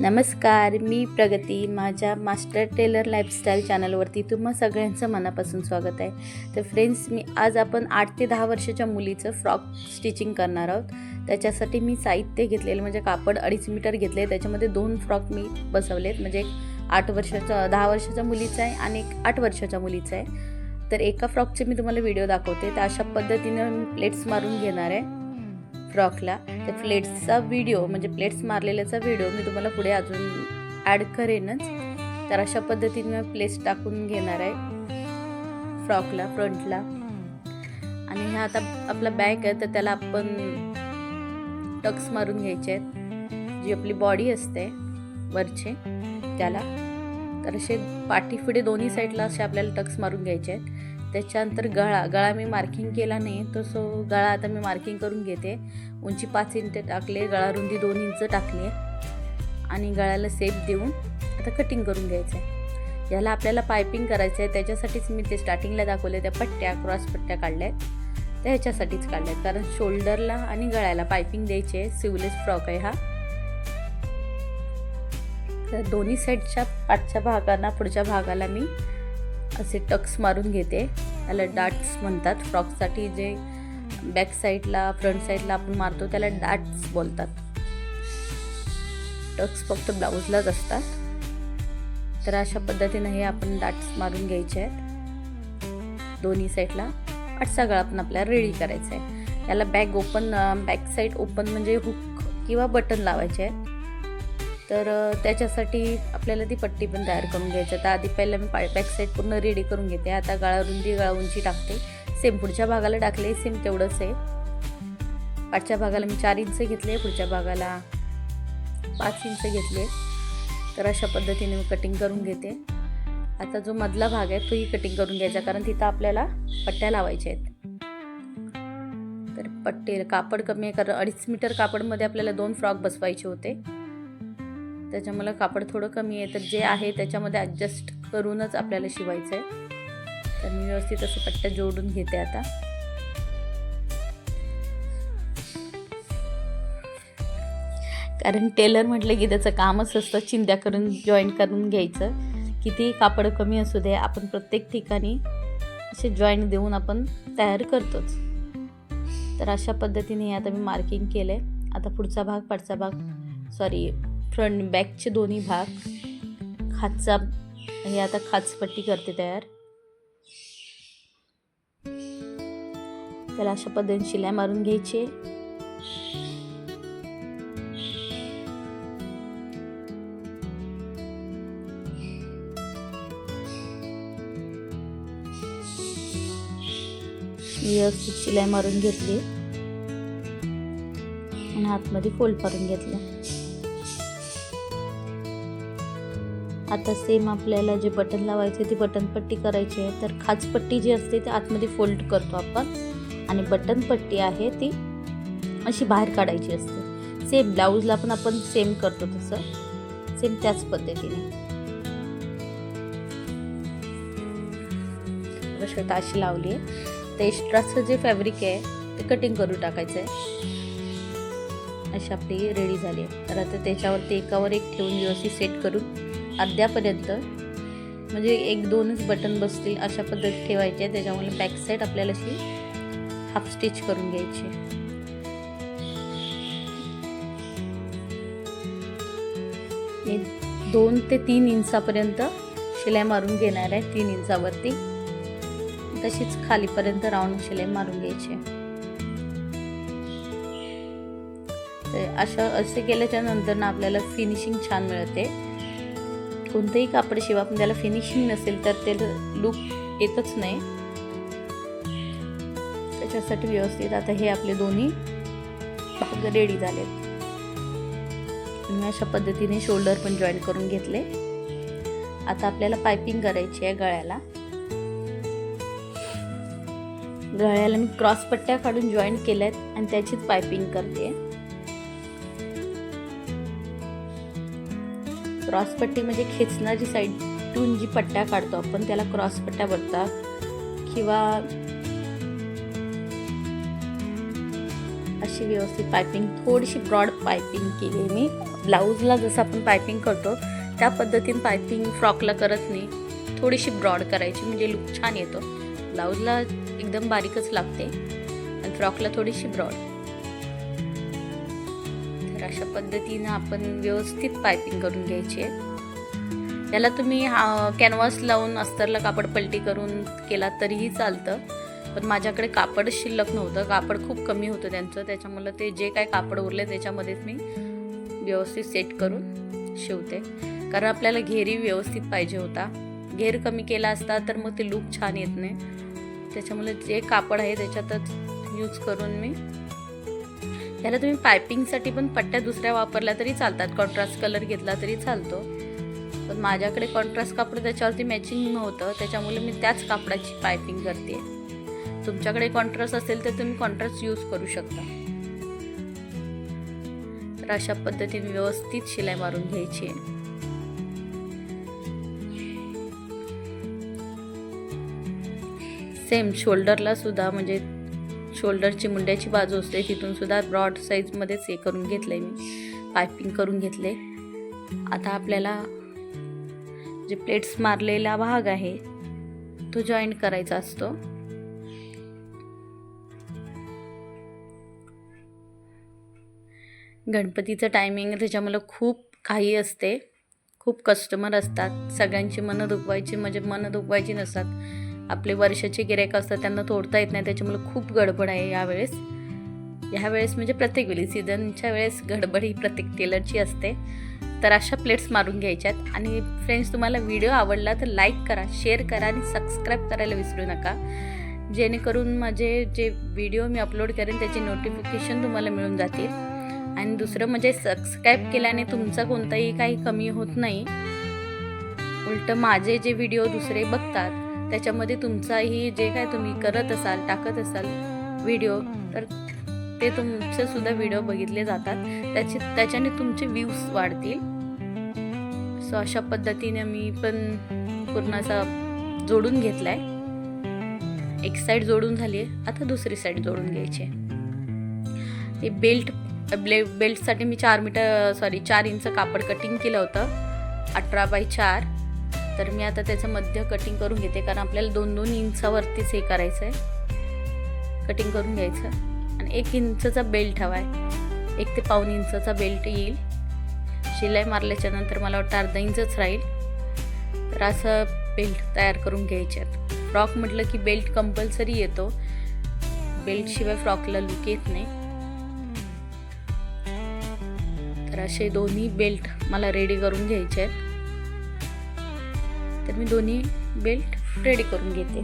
नमस्कार मी प्रगती. माझ्या मास्टर टेलर लाईफस्टाईल चॅनलवरती तुम्हा सगळ्यांचं मनापासून स्वागत आहे. तर फ्रेंड्स मी आज आपण आठ ते दहा वर्षाच्या मुलीचं फ्रॉक स्टिचिंग करणार आहोत. त्याच्यासाठी मी साहित्य घेतलेलं म्हणजे कापड अडीच मीटर घेतले त्याच्यामध्ये दोन फ्रॉक मी बसवलेत म्हणजे एक आठ वर्षाचा दहा वर्षाच्या मुलीचा आहे आणि एक आठ वर्षाच्या मुलीचा आहे. तर एका फ्रॉकचे मी तुम्हाला व्हिडिओ दाखवते. तर अशा पद्धतीनं प्लेट्स मारून घेणार आहे. फ्रॉकला त्या प्लेट्सचा व्हिडिओ म्हणजे प्लेट्स मारलेल्याचा व्हिडिओ मी तुम्हाला पुढे अजून ॲड करेनच. तर अशा पद्धतीने मी प्लेट्स टाकून घेणार आहे. फ्रॉकला फ्रंटला. आणि ह्या आता आपला बॅग आहे तर त्याला आपण टक्स मारून घ्यायचे आहेत. जी आपली बॉडी असते वरचे त्याला. तर असे पाठीपुढे दोन्ही साईडला असे आपल्याला टक्स मारून घ्यायचे आहेत. त्याच्यानंतर गळा गळा मी मार्किंग केला नाही. तर सो गळा आता मी मार्किंग करून घेते. उंची पाच इंच टाकले गळा रुंदी दोन इंच टाकली. आणि गळ्याला सेप देऊन आता कटिंग करून घ्यायचं आहे. याला आपल्याला पायपिंग करायचं आहे. त्याच्यासाठीच मी ते स्टार्टिंगला दाखवले त्या पट्ट्या क्रॉस पट्ट्या काढल्या आहेत त्या ह्याच्यासाठीच काढल्या आहेत कारण शोल्डरला आणि गळ्याला पायपिंग द्यायची आहे. सिवलेस फ्रॉक आहे हा. तर दोन्ही साईडच्या पाठच्या भागांना पुढच्या भागाला मी असे टक्स मारून घेते. त्याला डाट्स म्हणतात. फ्रॉकसाठी जे बॅक साईडला फ्रंट साईडला आपण मारतो त्याला डाट्स बोलतात. टक्स फक्त ब्लाऊजलाच असतात. तर अशा पद्धतीनं हे आपण डाट्स मारून घ्यायचे आहेत. दोन्ही साईडला आठसा गळा आपण आपल्याला रेडी करायचा आहे याला bag open back side open म्हणजे हुक किंवा बटन लावायचे आहेत. तर त्याच्यासाठी आपल्याला ती पट्टी पण तयार करून घ्यायची. आता आधी पहिला मी पा बॅक साईड पूर्ण रेडी करून घेते. आता गळा रुंदी गळा उंची टाकते सेम पुढच्या भागाला टाकले सेम तेवढंच आहे. पाठच्या भागाला मी चार इंच घेतले पुढच्या भागाला पाच इंच घेतले. तर अशा पद्धतीने मी कटिंग करून घेते. आता जो मधला भाग आहे तोही कटिंग करून घ्यायचा कारण तिथं आपल्याला पट्ट्या लावायच्या आहेत. तर पट्टे कापड कमी आहे कारण अडीच मीटर कापडमध्ये आपल्याला दोन फ्रॉक बसवायचे होते. त्याच्यामुळे कापड थोडं कमी आहे तर जे आहे त्याच्यामध्ये ॲडजस्ट करूनच आपल्याला शिवायचं आहे तर मी व्यवस्थित असं पट्ट्या जोडून घेते आता. कारण टेलर म्हटलं की त्याचं कामच असतं चिंध्या करून जॉईन करून घ्यायचं. कितीही कापड कमी असू दे आपण प्रत्येक ठिकाणी असे जॉईंट देऊन आपण तयार करतोच. तर अशा पद्धतीने आता मी मार्किंग केलं आहे आता पुढचा भाग पाठचा भाग सॉरी फ्रंट बॅकचे दोन्ही भाग. खाचचा हे आता खाचपट्टी करते तयार. त्याला अशा पद्धतीने शिलाई मारून घ्यायची व्यवस्थित शिलाई मारून घेतली. आणि आतमध्ये फोल्ड करून घेतला. आता सेम आपल्याला जे बटन लावायचे ती बटन पट्टी करायची आहे. तर खाचपट्टी जी असते ती आतमध्ये फोल्ड करतो आपण. आणि बटन पट्टी आहे ती अशी बाहेर काढायची असते. सेम ब्लाऊजला पण आपण सेम करतो तसं. सेम त्याच पद्धतीने. शर्ट अशी लावली आहे ते एक्स्ट्राचं जे फॅब्रिक आहे ते कटिंग करून टाकायचं आहे अशी आपली रेडी झाली आहे. तर आता त्याच्यावरती एकावर एक ठेवून व्यवस्थित सेट करून अर्ध्यापर्यंत म्हणजे एक दोनच बटन बसतील अशा पद्धत ठेवायचे त्याच्यामुळे बॅक साईड आपल्याला अशी हाफ स्टिच करून घ्यायची. मी दोन ते तीन इंचापर्यंत शिलाई मारून घेणार आहे तीन इंचावरती. तशीच खालीपर्यंत राऊंड शिलाई मारून घ्यायची. तर अशा असे केल्याच्यानंतर ना आपल्याला फिनिशिंग छान मिळते. कोणतंही कापड शिवा पण त्याला फिनिशिंग नसेल तर ते लुक येतच नाही. त्याच्यासाठी व्यवस्थित आता हे आपले दोन्ही भाग रेडी झालेत. मी अशा पद्धतीने शोल्डर पण जॉईन करून घेतले. आता आपल्याला पायपिंग करायची आहे गळ्याला. गळ्याला मी क्रॉस पट्ट्या काढून जॉईन केल्या आहेत आणि त्याचीच पायपिंग करते. क्रॉस पट्टी म्हणजे खेचणारी साईडून जी पट्ट्या काढतो आपण त्याला क्रॉस पट्ट्या बोलतात. किंवा अशी व्यवस्थित पायपिंग थोडीशी ब्रॉड पायपिंग केली मी. ब्लाऊजला जसं आपण पायपिंग करतो त्या पद्धतीने पायपिंग फ्रॉकला करत नाही. थोडीशी ब्रॉड करायची म्हणजे लुक छान येतो. ब्लाऊजला एकदम बारीकच लागते. आणि फ्रॉकला थोडीशी ब्रॉड अशा पद्धतीनं आपण व्यवस्थित पायपिंग करून घ्यायची. आहे त्याला तुम्ही कॅनव्हास लावून अस्तरला कापड पलटी करून केला तरीही चालतं. पण माझ्याकडे कापड शिल्लक नव्हतं. कापड खूप कमी होतं त्यांचं. त्याच्यामुळं ते जे काय कापड उरले त्याच्यामध्येच मी व्यवस्थित सेट करून शिवते. कारण आपल्याला घेरी व्यवस्थित पाहिजे होता. घेर कमी केला असता तर मग ते लूक छान येत नाही. त्याच्यामुळे जे कापड आहे त्याच्यातच यूज करून मी ह्याला तुम्ही पायपिंगसाठी पण पट्ट्या दुसऱ्या वापरल्या तरी चालतात. कॉन्ट्रास्ट कलर घेतला तरी चालतो. पण माझ्याकडे कॉन्ट्रास्ट कापड त्याच्यावरती मॅचिंग नव्हतं. त्याच्यामुळे मी त्याच कापडाची पायपिंग करते. तुमच्याकडे कॉन्ट्रास्ट असेल तर तुम्ही कॉन्ट्रास्ट यूज करू शकता. तर अशा पद्धतीने व्यवस्थित शिलाई मारून घ्यायची आहे. सेम शोल्डरला सुद्धा म्हणजे शोल्डरची मुंड्याची बाजू असते तिथून सुद्धा ब्रॉड साईजमध्येच हे करून घेतलं आहे मी. पायपिंग करून घेतले आता आपल्याला जे प्लेट्स मारलेला भाग आहे तो जॉईंट करायचा असतो. गणपतीचं टायमिंग त्याच्यामुळं खूप काही असते. खूप कस्टमर असतात. सगळ्यांची मनं दुखवायची म्हणजे मनं दुखवायची नसतात. आपले वर्षाचे गिरायक असतात त्यांना तोडता येत नाही त्याच्यामुळे खूप गडबड आहे यावेळेस. ह्यावेळेस म्हणजे प्रत्येक वेळी सीझनच्या वेळेस गडबड ही प्रत्येक टेलरची असते. तर अशा प्लेट्स मारून घ्यायच्यात. आणि फ्रेंड्स तुम्हाला व्हिडिओ आवडला तर लाईक करा शेअर करा आणि सबस्क्राईब करायला विसरू नका. जेणेकरून माझे जे व्हिडिओ मी अपलोड करेन त्याचे नोटिफिकेशन तुम्हाला मिळून जातील. आणि दुसरं म्हणजे सबस्क्राईब केल्याने तुमचा कोणताही काही कमी होत नाही. उलट माझे जे व्हिडिओ दुसरे बघतात त्याच्यामध्ये तुमचाही जे काय तुम्ही करत असाल टाकत असाल व्हिडिओ तर ते तुमचे सुद्धा व्हिडिओ बघितले जातात. त्याचे त्याच्याने तुमचे व्ह्यूज वाढतील. सो अशा पद्धतीने मी पण पूर्ण असा जोडून घेतला आहे एक साईड जोडून झाली आहे आता दुसरी साईड जोडून घ्यायची आहे. ते बेल्ट ब्ले बेल्टसाठी मी चार मीटर सॉरी चार इंच कापड कटिंग केलं होतं. अठरा बाय चार. तर मी आता त्याचं मध्य कटिंग करून घेते कारण आपल्याला दोन दोन इंचावरतीच हे करायचं आहे. कटिंग करून घ्यायचं. आणि एक इंचचा बेल्ट हवा आहे एक ते पाऊन इंचचा बेल्ट येईल. शिलाई मारल्याच्या नंतर मला वाटतं अर्धा इंचच राहील. तर असं बेल्ट तयार करून घ्यायचे आहेत फ्रॉक म्हटलं की बेल्ट कंपल्सरी येतो. बेल्टशिवाय फ्रॉकला लुक येत नाही. तर असे दोन्ही बेल्ट मला रेडी करून घ्यायचे आहेत. तर मी दोन्ही बेल्ट रेडी करून घेते.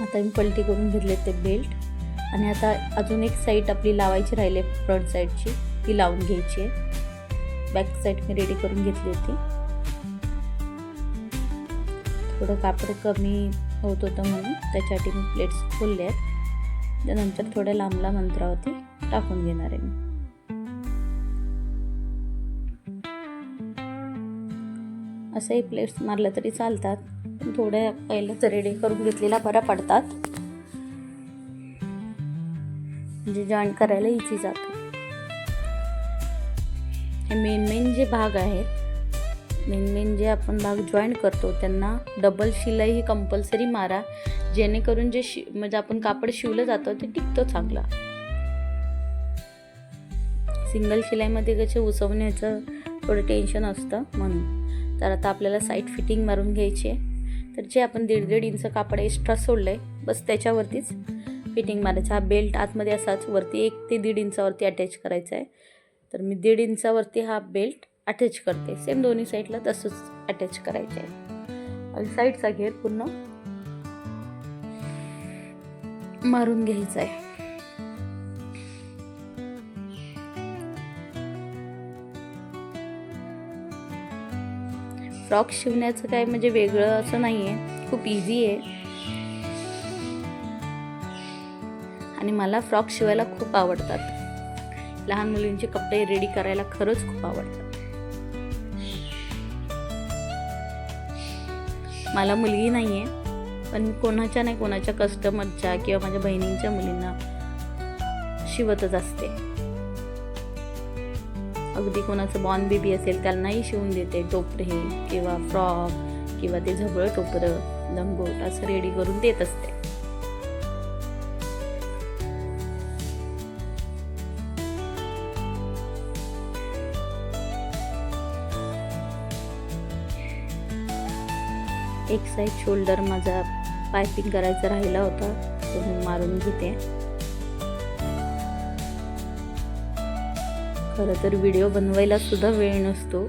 आता मी पलटी करून घेतले ते बेल्ट आणि आता अजून एक साईड आपली लावायची राहिली फ्रंट साईडची ती लावून घ्यायची आहे. बॅक साईड मी रेडी करून घेतली होती. थोडं कापड कमी होत होतं म्हणून त्याच्यासाठी मी प्लेट्स खोलले आहेत. त्यानंतर थोड्या लांब लांब अंतरावरती टाकून घेणार आहे मी. असंही प्लेट्स मारल्या तरी चालतात पण थोड्या पहिल्याच रेडी करून घेतलेला बऱ्या पडतात. म्हणजे जॉईन करायला इझी जातं. हे मेन मेन जे भाग आहेत मेन मेन जे आपण भाग जॉईन करतो त्यांना डबल शिलाई ही कंपल्सरी मारा. जेणेकरून जे शि म्हणजे आपण कापड शिवलं जातं ते टिकतं चांगलं. सिंगल शिलाईमध्ये कसे उसवण्याचं थोडं टेन्शन असतं म्हणून. तर आता आपल्याला साईड फिटिंग मारून घ्यायची आहे. तर जे आपण दीड दीड इंच कापड एक्स्ट्रा सोडलं आहे बस त्याच्यावरतीच फिटिंग मारायचं. हा बेल्ट आतमध्ये असाच वरती एक ते दीड इंचावरती अटॅच करायचा आहे. तर मी दीड इंचावरती हा बेल्ट अटॅच करते. सेम दोन्ही साईडला तसंच अटॅच करायचं आहे. आणि साईडचा घेर पूर्ण मारून घ्यायचा आहे फ्रॉक शिवण्याचं काय म्हणजे वेगळं असं नाही आहे खूप इझी आहे. आणि मला फ्रॉक शिवायला खूप आवडतात. लहान मुलींचे कपडे रेडी करायला खरंच खूप आवडतात. मला मुलगी नाही आहे पण कोणाच्या नाही कोणाच्या कस्टमरच्या किंवा माझ्या बहिणींच्या मुलींना शिवतच असते. अगदी कोणाचं बॉर्न बेबी असेल त्यांनाही शिवून देते टोपरे किंवा फ्रॉक किंवा ते झबळ टोपरं लंगोट असं रेडी करून देत असते. एक साईड शोल्डर माझा पायपिंग करायचा राहिला होता तो मी मारून घेते. खरं तर व्हिडिओ बनवायला सुद्धा वेळ नसतो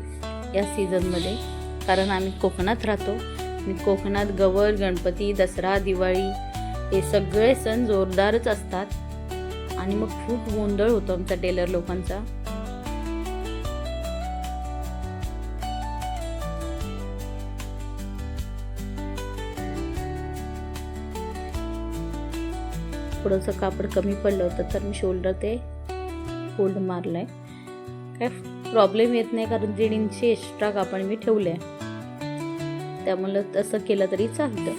या सीझनमध्ये कारण आम्ही कोकणात राहतो. आणि कोकणात गवर गणपती दसरा दिवाळी हे सगळे सण जोरदारच असतात. आणि मग खूप गोंधळ होतो आमचा टेलर लोकांचा. थोडंसं कापड कमी पडलं होतं तर मी शोल्डर ते फोल्ड मारलं आहे काय प्रॉब्लेम येत नाही कारण दीड इंची एक्स्ट्रा कापड मी ठेवलं आहे त्यामुळं तसं केलं तरी चालतं.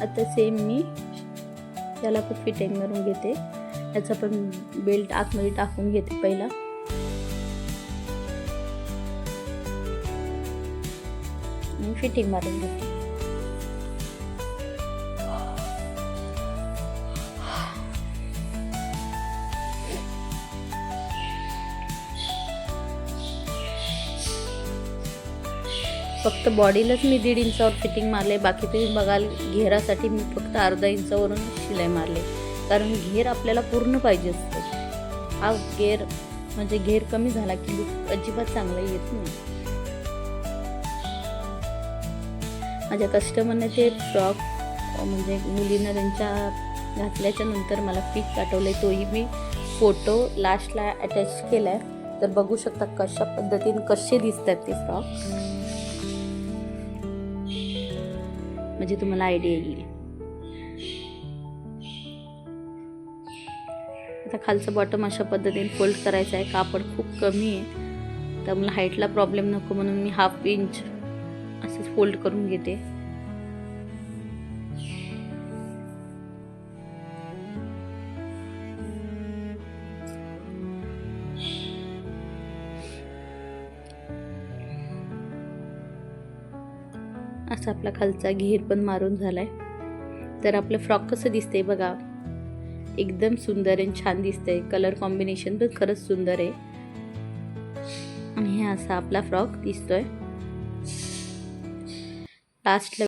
आता सेम मी त्याला पण फिटिंग करून घेते. याचा पण बेल्ट आतमध्ये टाकून घेते पहिला. आणि फिटिंग मारून घेते. फक्त बॉडीलाच मी दीड इंचावर फिटिंग मारले बाकी तुम्ही बघाल घेरासाठी मी फक्त अर्धा इंचावरून शिलाई मारले. कारण घेर आपल्याला पूर्ण पाहिजे असतं. हा घेर म्हणजे घेर कमी झाला की लुक अजिबात चांगला येत नाही. माझ्या कस्टमरने ते फ्रॉक म्हणजे मुलींना त्यांच्या घातल्याच्या नंतर मला पिक पाठवलं आहे तोही मी फोटो लास्टला अटॅच केला आहे तर बघू शकता कशा पद्धतीने कसे दिसतात ते फ्रॉक म्हणजे तुम्हाला आयडिया येईल. आता खालचं बॉटम अशा पद्धतीने फोल्ड करायचं आहे. कापड खूप कमी आहे. त्यामुळे हाईटला प्रॉब्लेम नको म्हणून मी हाफ इंच असंच फोल्ड करून घेते. असा आपला खालचा घेर पण मारून झालाय. तर आपलं फ्रॉक कसं दिसतंय बघा. एकदम सुंदर आणि छान दिसतंय. कलर कॉम्बिनेशन पण खरंच सुंदर आहे. आणि हे असा आपला फ्रॉक दिसतोय. लास्टला